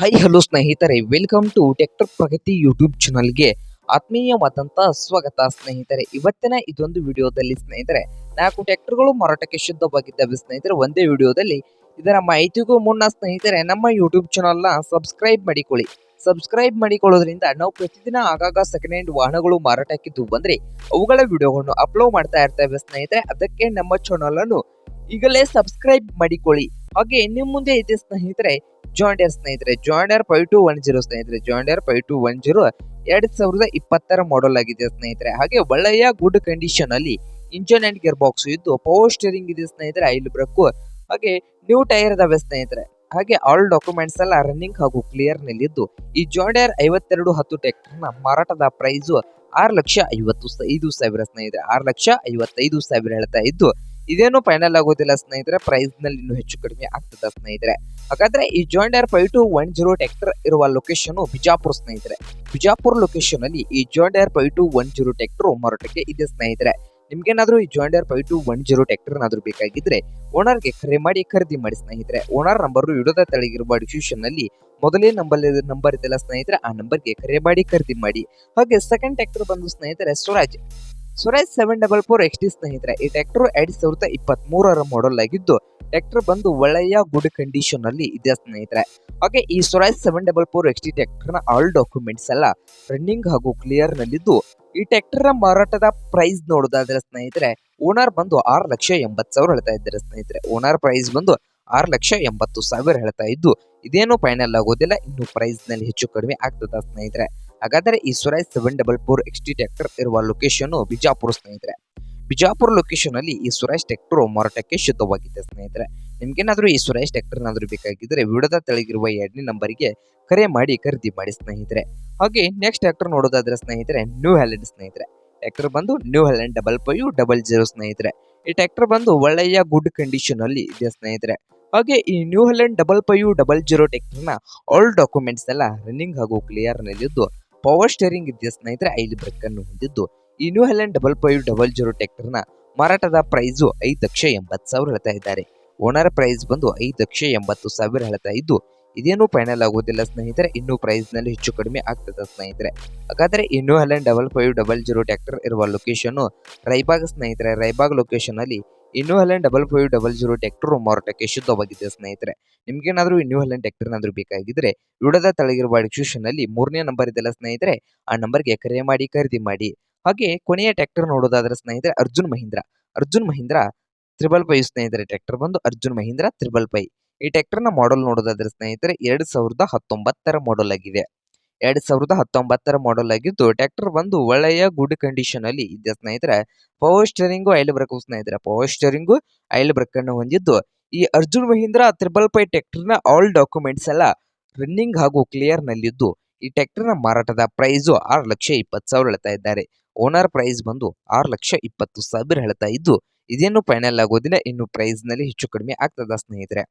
High hello ಸ್ನೇಹಿತರೆ. Welcome to tractor Pragati YouTube ಚಾನಲ್ಗೆ ಆತ್ಮೀಯವಾದಂತಹ ಸ್ವಾಗತ ಸ್ನೇಹಿತರೆ. ಇವತ್ತಿನ ಇದೊಂದು ವಿಡಿಯೋದಲ್ಲಿ ಸ್ನೇಹಿತರೆ, ನಾಲ್ಕು ಟ್ಯಾಕ್ಟರ್ಗಳು ಮಾರಾಟಕ್ಕೆ ಶುದ್ಧವಾಗಿದ್ದಾವೆ ಸ್ನೇಹಿತರೆ. ಒಂದೇ ವಿಡಿಯೋದಲ್ಲಿ ಇದರ ಮಾಹಿತಿಗೂ ಮುನ್ನ ಸ್ನೇಹಿತರೆ, ನಮ್ಮ ಯೂಟ್ಯೂಬ್ ಚಾನಲ್ನ ಸಬ್ಸ್ಕ್ರೈಬ್ ಮಾಡಿಕೊಳ್ಳಿ. ಸಬ್ಸ್ಕ್ರೈಬ್ ಮಾಡಿಕೊಳ್ಳೋದ್ರಿಂದ ನಾವು ಪ್ರತಿದಿನ ಆಗಾಗ ಸೆಕೆಂಡ್ ಹ್ಯಾಂಡ್ ವಾಹನಗಳು ಮಾರಾಟಕ್ಕಿದ್ದು ಬಂದ್ರೆ ಅವುಗಳ ವಿಡಿಯೋಗಳನ್ನು ಅಪ್ಲೋಡ್ ಮಾಡ್ತಾ ಇರ್ತೇವೆ ಸ್ನೇಹಿತರೆ. ಅದಕ್ಕೆ ನಮ್ಮ ಚಾನಲನ್ನು ಈಗಲೇ ಸಬ್ಸ್ಕ್ರೈಬ್ ಮಾಡಿಕೊಳ್ಳಿ. ಹಾಗೆ ನಿಮ್ಮ ಮುಂದೆ ಇದೆ ಸ್ನೇಹಿತರೆ ಜಾಂಡಿಯರ್ ಸ್ನೇಹಿತರೆ John Deere five two one zero ಸ್ನೇಹಿತರೆ John Deere five two one zero ಎರಡ್ ಸಾವಿರದ ಇಪ್ಪತ್ತರ ಮಾಡೆಲ್ ಆಗಿದೆ ಸ್ನೇಹಿತರೆ? ಹಾಗೆ ಒಳ್ಳೆಯ ಗುಡ್ ಕಂಡೀಷನ್ ಅಲ್ಲಿ ಇಂಜನ್ ಅಂಡ್ ಗೇರ್ ಬಾಕ್ಸ್ ಇದ್ದು ಪವರ್ ಸ್ಟೇರಿಂಗ್ ಇದೆ ಸ್ನೇಹಿತರೆ ಐಲ್ ಬ್ರೇಕ್ ಹಾಗೆ ನ್ಯೂ ಟೈರ್ ಇದಾವೆ ಸ್ನೇಹಿತರೆ. ಹಾಗೆ ಆಲ್ ಡಾಕ್ಯುಮೆಂಟ್ಸ್ ಎಲ್ಲ ರನ್ನಿಂಗ್ ಹಾಗೂ ಕ್ಲಿಯರ್ ನಲ್ಲಿದ್ದು ಈ ಜಾಂಡಿಯರ್ ಐವತ್ತೆರಡು ಹತ್ತು ನ ಮಾರಾಟದ ಪ್ರೈಸ್ ಆರು ಲಕ್ಷ ಐವತ್ತು, ಐದು ಸಾವಿರ ಸ್ನೇಹಿತರೆ, ಆರು ಲಕ್ಷ ಐವತ್ತೈದು ಸಾವಿರ ಹೇಳ್ತಾ ಇದ್ದು ಇದೇನು ಫೈನಲ್ ಆಗೋದಿಲ್ಲ ಸ್ನೇಹಿತರೆ. ಪ್ರೈಸ್ನಲ್ಲಿ ಇನ್ನೂ ಹೆಚ್ಚು ಕಡಿಮೆ ಆಗ್ತದೆ ಸ್ನೇಹಿತರೆ. ಹಾಗಾದ್ರೆ ಈ John Deere five two one zero tractor ಇರುವ ಲೊಕೇಶನ್ ಬಿಜಾಪುರ ಸ್ನೇಹಿತರೆ. ಬಿಜಾಪುರ ಲೊಕೇಶನ್ ಅಲ್ಲಿ ಈ John Deere five two one zero tractor ಮಾರಾಟಕ್ಕೆ ಇದೆ ಸ್ನೇಹಿತರೆ. ನಿಮ್ಗೇನಾದ್ರೂ ಈ John Deere five two one zero tractor ಏನಾದ್ರೂ ಬೇಕಾಗಿದ್ರೆ ಓನರ್ಗೆ ಕರೆ ಮಾಡಿ ಖರೀದಿ ಮಾಡಿ ಸ್ನೇಹಿತರೆ. ಓನರ್ ನಂಬರ್ ಇಡದ ತಳಗಿರುವ ಡಿಸ್ಕ್ರಿಪ್ಷನ್ನಲ್ಲಿ ಮೊದಲೇ ನಂಬರ್ ನಂಬರ್ ಇದೆಲ್ಲ ಸ್ನೇಹಿತರೆ, ಆ ನಂಬರ್ಗೆ ಕರೆ ಮಾಡಿ ಖರೀದಿ ಮಾಡಿ. ಹಾಗೆ ಸೆಕೆಂಡ್ ಟ್ಯಾಕ್ಟರ್ ಬಂದು ಸ್ನೇಹಿತರೆ, Swaraj Swaraj seven double four X T ಸ್ನೇಹಿತರೆ, ಈ ಟ್ರ್ಯಾಕ್ಟರ್ ಎರಡ್ ಸಾವಿರದ ಇಪ್ಪತ್ತ್ ಮೂರರ ಮಾಡೆಲ್ ಆಗಿದ್ದು ಟ್ರ್ಯಾಕ್ಟರ್ ಬಂದು ಒಳ್ಳೆಯ ಗುಡ್ ಕಂಡೀಷನ್ ಅಲ್ಲಿ ಇದೆ ಸ್ನೇಹಿತರೆ. ಹಾಗೆ ಈ Swaraj seven double four X T tractor all documents ಎಲ್ಲ ರನ್ನಿಂಗ್ ಹಾಗೂ ಕ್ಲಿಯರ್ ನಲ್ಲಿದ್ದು, ಈ ಟ್ರ್ಯಾಕ್ಟರ್ ಮಾರಾಟದ ಪ್ರೈಸ್ ನೋಡೋದಾದ್ರೆ ಸ್ನೇಹಿತರೆ ಓನರ್ ಬಂದು ಆರು ಲಕ್ಷ ಎಂಬತ್ತು ಸಾವಿರ ಹೇಳ್ತಾ ಇದ್ದಾರೆ ಸ್ನೇಹಿತರೆ. ಓನರ್ ಪ್ರೈಸ್ ಬಂದು ಆರು ಲಕ್ಷ ಎಂಬತ್ತು ಸಾವಿರ ಹೇಳ್ತಾ ಇದ್ದು, ಇದೇನು ಫೈನಲ್ ಆಗೋದಿಲ್ಲ, ಇನ್ನು ಪ್ರೈಸ್ನಲ್ಲಿ ಹೆಚ್ಚು ಕಡಿಮೆ ಆಗ್ತದ ಸ್ನೇಹಿತರೆ. ಹಾಗಾದ್ರೆ ಈ Swaraj seven double four X T tractor ಇರುವ ಲೊಕೇಶನ್ ಬಿಜಾಪುರ ಸ್ನೇಹಿತರೆ. ಬಿಜಾಪುರ ಲೊಕೇಶನ್ ಅಲ್ಲಿ ಈ ಸುರೇಶ್ ಟ್ರ್ಯಾಕ್ಟರ್ ಮಾರಾಟಕ್ಕೆ ಶುದ್ಧವಾಗಿದೆ ಸ್ನೇಹಿತರೆ. ನಿಮ್ಗೇನಾದ್ರೂ ಈ ಸುರೇಶ್ ಟ್ರ್ಯಾಕ್ಟರ್ ಏನಾದ್ರೂ ಬೇಕಾಗಿದ್ರೆ ವಿಡದ ತೆಳಗಿರುವ ಎರಡನೇ ನಂಬರಿಗೆ ಕರೆ ಮಾಡಿ ಖರೀದಿ ಮಾಡಿ ಸ್ನೇಹಿತರೆ. ಹಾಗೆ ನೆಕ್ಸ್ಟ್ ಟ್ರ್ಯಾಕ್ಟರ್ ನೋಡೋದಾದ್ರೆ ಸ್ನೇಹಿತರೆ ನ್ಯೂ ಹ್ಯಾಲೆಂಡ್ ಸ್ನೇಹಿತರೆ. ಟ್ರ್ಯಾಕ್ಟರ್ ಬಂದು New Holland double five double zero ಸ್ನೇಹಿತರೆ. ಈ ಟ್ರ್ಯಾಕ್ಟರ್ ಬಂದು ಒಳ್ಳೆಯ ಗುಡ್ ಕಂಡೀಷನ್ ಅಲ್ಲಿ ಇದೆ ಸ್ನೇಹಿತರೆ. ಹಾಗೆ ಈ New Holland double five double zero ಟ್ರ್ಯಾಕ್ಟರ್ನ ಆಲ್ ಡಾಕ್ಯುಮೆಂಟ್ಸ್ ಎಲ್ಲ ರನ್ನಿಂಗ್ ಹಾಗೂ ಕ್ಲಿಯರ್ ನಲ್ಲಿದ್ದು ಪವರ್ ಸ್ಟೇರಿಂಗ್ ಇದ್ದ ಸ್ನೇಹಿತರೆ? ಐದು ಬ್ರೇಕ್ ಅನ್ನು ಹೊಂದಿದ್ದು. ಈ New Holland double five double zero ಟ್ರ್ಯಾಕ್ಟರ್ನ ಮಾರಾಟದ ಪ್ರೈಸು ಐದು ಲಕ್ಷ ಎಂಬತ್ತು ಸಾವಿರ ಹೇಳ್ತಾ ಇದ್ದಾರೆ. ಓನರ್ ಪ್ರೈಸ್ ಬಂದು ಐದು ಲಕ್ಷ ಎಂಬತ್ತು ಸಾವಿರ ಹೇಳ್ತಾ ಇದ್ದು, ಇದೇನು ಫೈನಲ್ ಆಗೋದಿಲ್ಲ ಸ್ನೇಹಿತರೆ. ಇನ್ನೂ ಪ್ರೈಸ್ನಲ್ಲಿ ಹೆಚ್ಚು ಕಡಿಮೆ ಆಗ್ತದೆ ಸ್ನೇಹಿತರೆ. ಹಾಗಾದರೆ New Holland double five double zero tractor ಇರುವ ಲೊಕೇಶನ್ ರೈಬಾಗ್ ಸ್ನೇಹಿತರೆ, ರೈಬಾಗ್ ಲೊಕೇಶನ್ ಅಲ್ಲಿ Holland double five double zero tractor ಮಾರಾಟಕ್ಕೆ ಶುದ್ಧವಾಗಿದೆ ಸ್ನೇಹಿತರೆ. ನಿಮ್ಗೇನಾದ್ರೂ ಇನ್ನೂ ಹೆಲೆನ್ ಟ್ಯಾಕ್ಟರ್ ಏನಾದ್ರೂ ಬೇಕಾಗಿದ್ರೆ ವಿಡದ ತಳಗಿರುವ ಡಿಸ್ಕ್ರಿಪ್ಷನ್ ಅಲ್ಲಿ ಮೂರನೇ ನಂಬರ್ ಇದೆಲ್ಲ ಸ್ನೇಹಿತರೆ, ಆ ನಂಬರ್ಗೆ ಕರೆ ಮಾಡಿ, ಖರೀದಿ ಮಾಡಿ. ಹಾಗೆ ಕೊನೆಯ ಟ್ಯಾಕ್ಟರ್ ನೋಡೋದಾದ್ರೆ ಸ್ನೇಹಿತರೆ, ಅರ್ಜುನ್ ಮಹೀಂದ್ರ. ಅರ್ಜುನ್ ಮಹೀಂದ್ರ ತ್ರಿಬಲ್ ಫೈ ಸ್ನೇಹಿತರೆ ಟ್ಯಾಕ್ಟರ್ ಬಂದು ಅರ್ಜುನ್ ಮಹೀಂದ್ರ ತ್ರಿಬಲ್ ಪೈ ಈ ಟ್ಯಾಕ್ಟರ್ನ ಮಾಡೆಲ್ ನೋಡೋದಾದ್ರೆ ಸ್ನೇಹಿತರೆ, ಎರಡು ಸಾವಿರದ ಹತ್ತೊಂಬತ್ತರ ಮಾಡೆಲ್ ಆಗಿದೆ. ಎರಡ್ ಸಾವಿರದ ಹತ್ತೊಂಬತ್ತರ ಮಾಡೆಲ್ ಆಗಿದ್ದು ಟ್ರ್ಯಾಕ್ಟರ್ ಬಂದು ಒಳ್ಳೆಯ ಗುಡ್ ಕಂಡೀಷನ್ ಅಲ್ಲಿ ಇದೆ ಸ್ನೇಹಿತರೆ. ಪವರ್ ಸ್ಟೇರಿಂಗು ಐಲ್ ಬ್ರೇಕ್ ಸ್ನೇಹಿತರೆ. ಪವರ್ ಸ್ಟೇರಿಂಗು ಐಲ್ ಬ್ರೇಕ್ ಅನ್ನು ಹೊಂದಿದ್ದು. ಈ ಅರ್ಜುನ್ ಮಹೀಂದ್ರ ತ್ರಿಬಲ್ ಟ್ರ್ಯಾಕ್ಟರ್ನ ಆಲ್ ಡಾಕ್ಯುಮೆಂಟ್ಸ್ ಎಲ್ಲ ರನ್ನಿಂಗ್ ಹಾಗೂ ಕ್ಲಿಯರ್ ನಲ್ಲಿದ್ದು. ಈ ನ ಮಾರಾಟದ ಪ್ರೈಸ್ ಆರು ಲಕ್ಷ ಇಪ್ಪತ್ತು ಸಾವಿರ ಹೇಳ್ತಾ ಇದ್ದಾರೆ. ಓನರ್ ಪ್ರೈಸ್ ಬಂದು ಆರು ಲಕ್ಷ ಇಪ್ಪತ್ತು ಸಾವಿರ ಹೇಳ್ತಾ ಇದ್ದು, ಇದೇನು ಫೈನಲ್ ಆಗೋದಿಲ್ಲ, ಇನ್ನು ಪ್ರೈಸ್ನಲ್ಲಿ ಹೆಚ್ಚು ಕಡಿಮೆ ಆಗ್ತದ ಸ್ನೇಹಿತರೆ.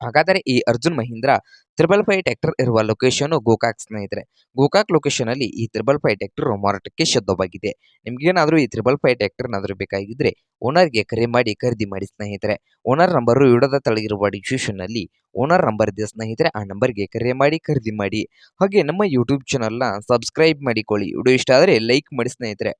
ಹಾಗಾದರೆ ಈ Arjun Mahindra triple five tractor ಇರುವ ಲೊಕೇಶನ್ ಗೋಕಾಕ್ ಸ್ನೇಹಿತರೆ. ಗೋಕಾಕ್ ಲೊಕೇಶನ್ ಅಲ್ಲಿ ಈ ತ್ರಿಬಲ್ ಫೈ ಟ್ರ್ಯಾಕ್ಟರ್ ಮಾರಾಟಕ್ಕೆ ಶುದ್ಧವಾಗಿದೆ. ನಿಮ್ಗೇನಾದ್ರೂ ಈ ತ್ರಿಬಲ್ ಫೈ ಟ್ರ್ಯಾಕ್ಟರ್ ಏನಾದ್ರೂ ಬೇಕಾಗಿದ್ರೆ ಓನರ್ಗೆ ಕರೆ ಮಾಡಿ, ಖರೀದಿ ಮಾಡಿ ಸ್ನೇಹಿತರೆ. ಓನರ್ ನಂಬರ್ ಇಡದ ತಳಗಿರುವ ಡಿಸ್ಕ್ರಿಪ್ಷನ್ ಅಲ್ಲಿ ಓನರ್ ನಂಬರ್ ಇದೆ ಸ್ನೇಹಿತರೆ. ಆ ನಂಬರ್ಗೆ ಕರೆ ಮಾಡಿ, ಖರೀದಿ ಮಾಡಿ. ಹಾಗೆ ನಮ್ಮ ಯೂಟ್ಯೂಬ್ ಚಾನಲ್ನ ಸಬ್ಸ್ಕ್ರೈಬ್ ಮಾಡಿಕೊಳ್ಳಿ. ವಿಡಿಯೋ ಇಷ್ಟ ಆದರೆ ಲೈಕ್ ಮಾಡಿ ಸ್ನೇಹಿತರೆ.